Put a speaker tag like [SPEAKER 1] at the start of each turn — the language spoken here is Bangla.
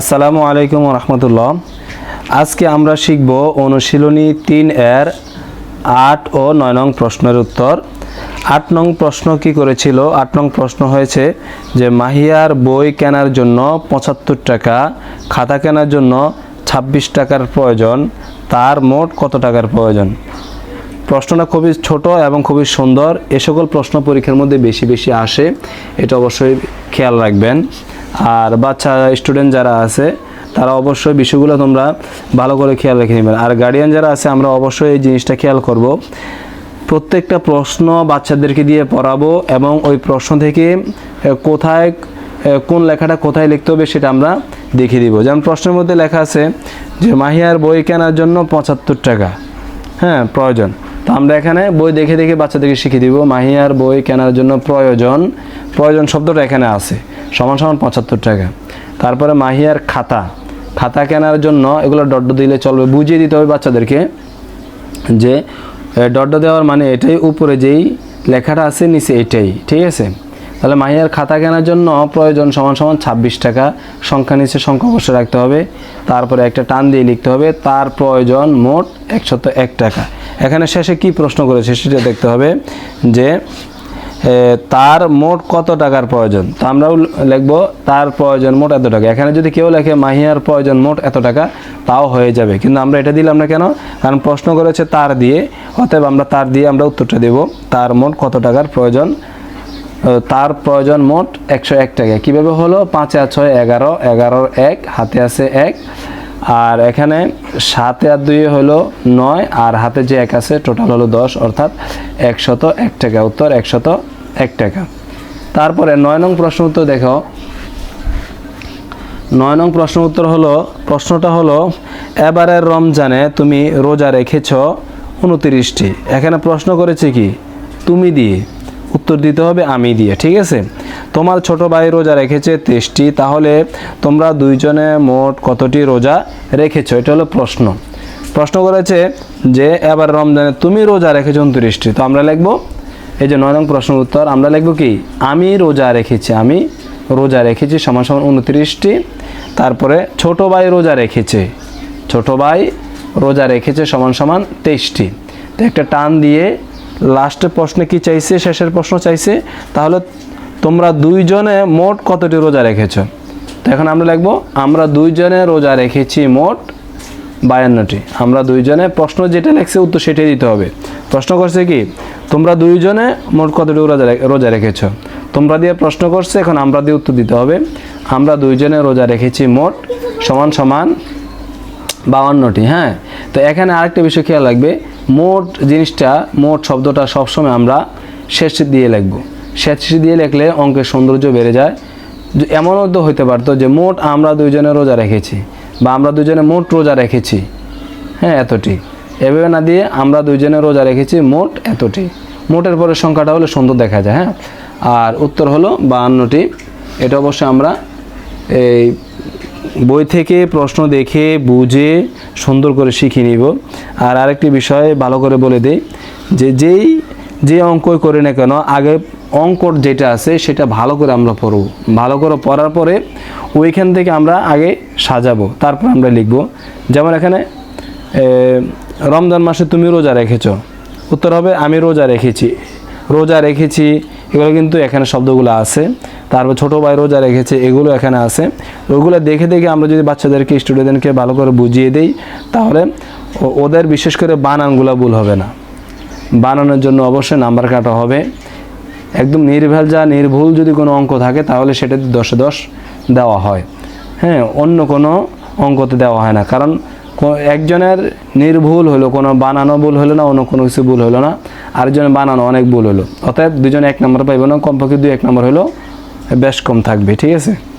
[SPEAKER 1] আসসালামু আলাইকুম রহমতুল্লাহ। আজকে আমরা শিখব অনুশীলনী তিন এর আট ও নয় নং প্রশ্নের উত্তর। আট নং প্রশ্ন কি করেছিল? আট নং প্রশ্ন হয়েছে যে মাহিয়ার বই কেনার জন্য পঁচাত্তর টাকা, খাতা কেনার জন্য ছাব্বিশ টাকার প্রয়োজন, তার মোট কত টাকার প্রয়োজন? প্রশ্নটা খুবই ছোট এবং খুবই সুন্দর। এ সকল প্রশ্ন পরীক্ষার মধ্যে বেশি বেশি আসে। এটা অবশ্যই খেয়াল রাখবেন। আর বাচ্চা স্টুডেন্ট যারা আছে, তারা অবশ্যই বিষয়গুলো তোমরা ভালো করে খেয়াল রেখে নেবেন আর গার্ডিয়ান যারা আছে, আমরা অবশ্যই এই জিনিসটা খেয়াল করব। প্রত্যেকটা প্রশ্ন বাচ্চাদেরকে দিয়ে পড়াবো এবং ওই প্রশ্ন থেকে কোথায় কোন লেখাটা কোথায় লিখতে হবে সেটা আমরা দেখিয়ে দিব। যেমন প্রশ্নের মধ্যে লেখা আছে যে, মাহিয়ার বই কেনার জন্য পঁচাত্তর টাকা। হ্যাঁ প্রয়োজন। তো আমরা এখানে বই দেখে দেখে বাচ্চাদেরকে শিখিয়ে দিব, মাহিয়ার বই কেনার জন্য প্রয়োজন। প্রয়োজন শব্দটা এখানে আছে। সমান সমান পঁচাত্তর টাকা। তারপরে মাহিয়ার খাতা। খাতা কেনার জন্য এগুলো ডড্ড দিলে চলবে। বুঝিয়ে দিতে হবে বাচ্চাদেরকে যে ডড্ড দেওয়ার মানে এটাই, উপরে যেই লেখাটা আছে, নিচে এটাই। ঠিক আছে? তাহলে মাহিয়ার খাতা কেনার জন্য প্রয়োজন সমান সমান ছাব্বিশ টাকা। সংখ্যা নিচে সংখ্যা অবশ্যই রাখতে হবে। তারপরে একটা টান দিয়ে লিখতে হবে। তার প্রয়োজন মোট একশত এক টাকা। এখানে শেষে কি প্রশ্ন করেছে সেটা দেখতে হবে যে তার মোট কত টাকার প্রয়োজন? তো আমরাও লিখব, তার প্রয়োজন মোট এত টাকা। এখানে যদি কেউ লেখে, মাহিয়ার প্রয়োজন মোট এত টাকা তাও হয়ে যাবে। কিন্তু আমরা এটা দিলাম না কেন? কারণ প্রশ্ন করেছে তার দিয়ে। অতএব আমরা তার দিয়ে আমরা উত্তরটা দেব। তার মোট কত টাকার প্রয়োজন? তার প্রয়োজন মোট একশো এক টাকা। কীভাবে হলো? পাঁচে আর ছয় এগারো। এগারোর এক, হাতে আছে এক। আর এখানে সাতে আর দুই হলো নয়। আর হাতে যে এক আছে, টোটাল হলো দশ। অর্থাৎ একশত এক টাকা। উত্তর একশত এক টাকা। তারপরে নয় নং প্রশ্ন উত্তর দেখো। নয় নং প্রশ্ন উত্তর হলো, প্রশ্নটা হলো, এবারের রমজানে তুমি রোজা রেখেছ উনতিরিশটি। এখানে প্রশ্ন করেছে কি? তুমি দিয়ে। উত্তর দিতে হবে, আমি দিয়ে, ঠিক আছে? তোমার ছোট ভাই রোজা রেখেছে তেইশটি, তাহলে তোমরা দুইজনে মোট কতটি রোজা রেখেছো? এটা হলো প্রশ্ন। প্রশ্ন করেছে যে, এবার রমজানে তুমি রোজা রেখেছো উনত্রিশটি, তো আমরা লিখব এই যে নয় নং প্রশ্ন উত্তর, আমরা লিখব কি? আমি রোজা রেখেছি, আমি রোজা রেখেছি সমান সমান উনত্রিশটি, তারপরে ছোট ভাই রোজা রেখেছে, ছোট ভাই রোজা রেখেছে সমান সমান তেইশটি। তো একটা টান দিয়ে লাস্টের প্রশ্নে কি চাইছে, শেষের প্রশ্ন চাইছে? তাহলে তোমরা দুইজনে মোট কতটি রোজা রেখেছো? তো এখন আমরা লিখব, আমরা দুইজনে রোজা রেখেছি মোট বায়ান্নটি। আমরা দুইজনে প্রশ্ন যেটা লেখছে উত্তর সেটাই দিতে হবে। প্রশ্ন করছে কি? তোমরা দুইজনে মোট কতটি রোজা রোজা রেখেছ? তোমরা দিয়ে প্রশ্ন করছে, এখন আমরা দিয়ে উত্তর দিতে হবে। আমরা দুইজনে রোজা রেখেছি মোট সমান সমান বাউান্নটি হ্যাঁ? তো এখানে আরেকটা বিষয় খেয়াল রাখবে, মোট জিনিসটা, মোট শব্দটা সবসময় আমরা শেষে দিয়ে লিখব। শেষে দিয়ে লিখলে অঙ্কের সৌন্দর্য বেড়ে যায়। এমনও তো হতে পারতো যে মোট আমরা দুইজনে রোজা রেখেছি, বা আমরা দুজনে মোট রোজা রেখেছি হ্যাঁ এতটি। এভাবে না দিয়ে আমরা দুইজনে রোজা রেখেছি মোট এতটি। মোটের পরের সংখ্যাটা হলে সুন্দর দেখা যায় হ্যাঁ? আর উত্তর হলো বাহান্নটি। এটা অবশ্যই আমরা এই বই থেকে প্রশ্ন দেখে, বুঝে সুন্দর করে শিখে নিব। আর আরেকটি বিষয় ভালো করে বলে দিই যে যেই, যে অঙ্কই করি না কেন, আগে অঙ্কর যেটা আছে সেটা ভালো করে আমরা পড়ব। ভালো করে পড়ার পরে ওইখান থেকে আমরা আগে সাজাবো, তারপর আমরা লিখব। যেমন এখানে রমজান মাসে তুমি রোজা রেখেছো। উত্তর হবে, আমি রোজা রেখেছি। রোজা রেখেছি, এগুলো কিন্তু এখানে শব্দগুলো আছে। তারপর ছোটো ভাই রোজা রেখেছে, এগুলো এখানে আছে। ওগুলো দেখে দেখে আমরা যদি বাচ্চাদেরকে স্টুডেন্টদেরকে ভালো করে বুঝিয়ে দিই, তাহলে ওদের বিশেষ করে বানানগুলো ভুল হবে না। বানানোর জন্য অবশ্যই নাম্বার কাটা হবে। একদম নির্ভেল যা নির্ভুল যদি কোনো অঙ্ক থাকে, তাহলে সেটা দশে দশ দেওয়া হয়। হ্যাঁ অন্য কোনো অঙ্কতে দেওয়া হয় না। কারণ একজনের নির্ভুল হলো, কোনো বানানো ভুল হলো না, অন্য কোনো কিছু ভুল হলো না। আরেকজনের বানানো অনেক ভুল হলো। অর্থাৎ দুজনে এক নম্বর পাইব না, কমপক্ষে দুই এক নম্বর হলো বেশ কম থাকবে, ঠিক আছে?